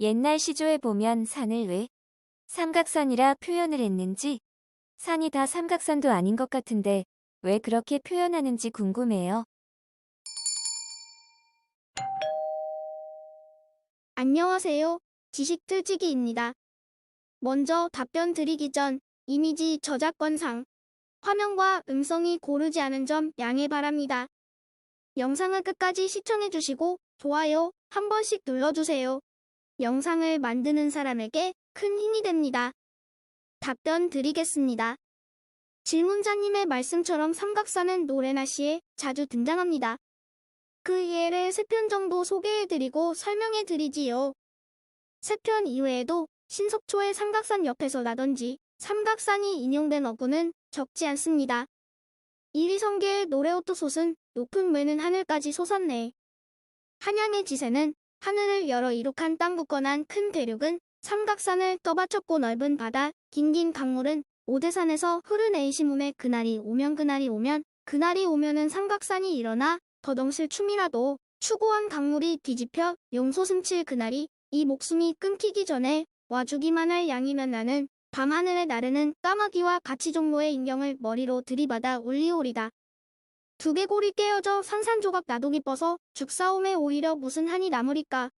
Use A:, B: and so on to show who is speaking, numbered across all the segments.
A: 옛날 시조에 보면 산을 왜 삼각산이라 표현을 했는지 산이 다 삼각산도 아닌 것 같은데 왜 그렇게 표현하는지 궁금해요.
B: 안녕하세요. 지식틀치기입니다. 먼저 답변 드리기 전 이미지 저작권상 화면과 음성이 고르지 않은 점 양해 바랍니다. 영상을 끝까지 시청해주시고 좋아요 한 번씩 눌러주세요. 영상을 만드는 사람에게 큰 힘이 됩니다. 답변 드리겠습니다. 질문자님의 말씀처럼 삼각사는 노래나 시에 자주 등장합니다. 그 예를 세 편 정도 소개해드리고 설명해드리지요. 세 편 이외에도 신석초의 삼각산 옆에서 나던지 삼각산이 인용된 어구는 적지 않습니다. 이리성계의 노래오토솥은 높은 매는 하늘까지 솟았네. 한양의 지세는 하늘을 열어 이룩한 땅 굳건한 큰 대륙은 삼각산을 떠받쳤고 넓은 바다, 긴긴 강물은 오대산에서 흐르네이시문에 그날이 오면 그날이 오면 그날이 오면은 삼각산이 일어나 더덩실 춤이라도 추고한 강물이 뒤집혀 용소승칠 그날이 이 목숨이 끊기기 전에 와주기만 할 양이면 나는 밤하늘에 나르는 까마귀와 같이 종로의 인경을 머리로 들이받아 울리오리다. 두개골이 깨어져 산산조각 나도 기뻐서 죽사옴에 오히려 무슨 한이 남으리까.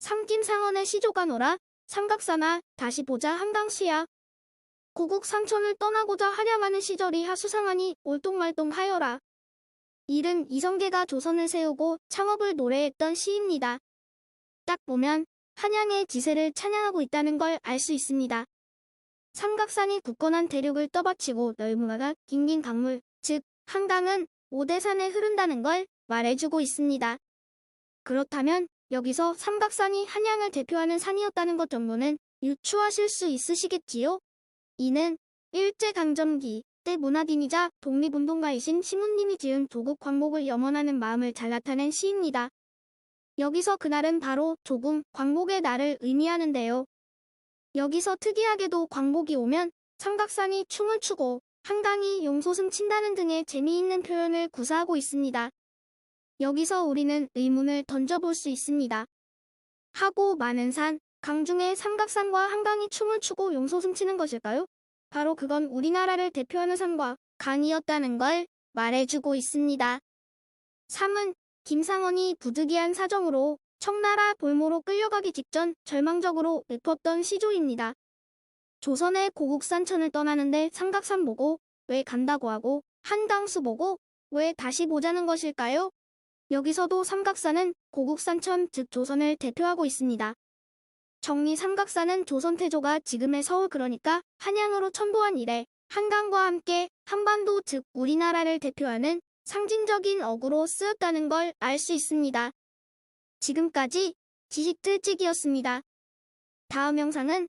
B: 삼김상언의 시조가 노라 삼각사나 다시 보자 한강시야. 고국 상천을 떠나고자 하려마는 시절이 하수상하니 올똥말똥하여라. 이른 이성계가 조선을 세우고 창업을 노래했던 시입니다. 딱 보면 한양의 지세를 찬양하고 있다는 걸 알 수 있습니다. 삼각산이 굳건한 대륙을 떠받치고 넓은가가 긴긴 강물, 즉 한강은 오대산에 흐른다는 걸 말해주고 있습니다. 그렇다면 여기서 삼각산이 한양을 대표하는 산이었다는 것 정도는 유추하실 수 있으시겠지요? 이는 일제강점기 때 문화인이자 독립운동가이신 시문님이 지은 조국 광복을 염원하는 마음을 잘 나타낸 시입니다. 여기서 그날은 바로 조국 광복의 날을 의미하는데요. 여기서 특이하게도 광복이 오면 삼각산이 춤을 추고 한강이 용소승 친다는 등의 재미있는 표현을 구사하고 있습니다. 여기서 우리는 의문을 던져볼 수 있습니다. 하고 많은 산, 강 중에 삼각산과 한강이 춤을 추고 용소승 치는 것일까요? 바로 그건 우리나라를 대표하는 산과 강이었다는 걸 말해주고 있습니다. 3은 김상원이 부득이한 사정으로 청나라 볼모로 끌려가기 직전 절망적으로 읊었던 시조입니다. 조선의 고국산천을 떠나는데 삼각산 보고 왜 간다고 하고 한강수 보고 왜 다시 보자는 것일까요? 여기서도 삼각산은 고국산천 즉 조선을 대표하고 있습니다. 정리 삼각산은 조선 태조가 지금의 서울 그러니까 한양으로 천도한 이래 한강과 함께 한반도 즉 우리나라를 대표하는 상징적인 어구로 쓰였다는 걸 알 수 있습니다. 지금까지 지식틀찍이었습니다. 다음 영상은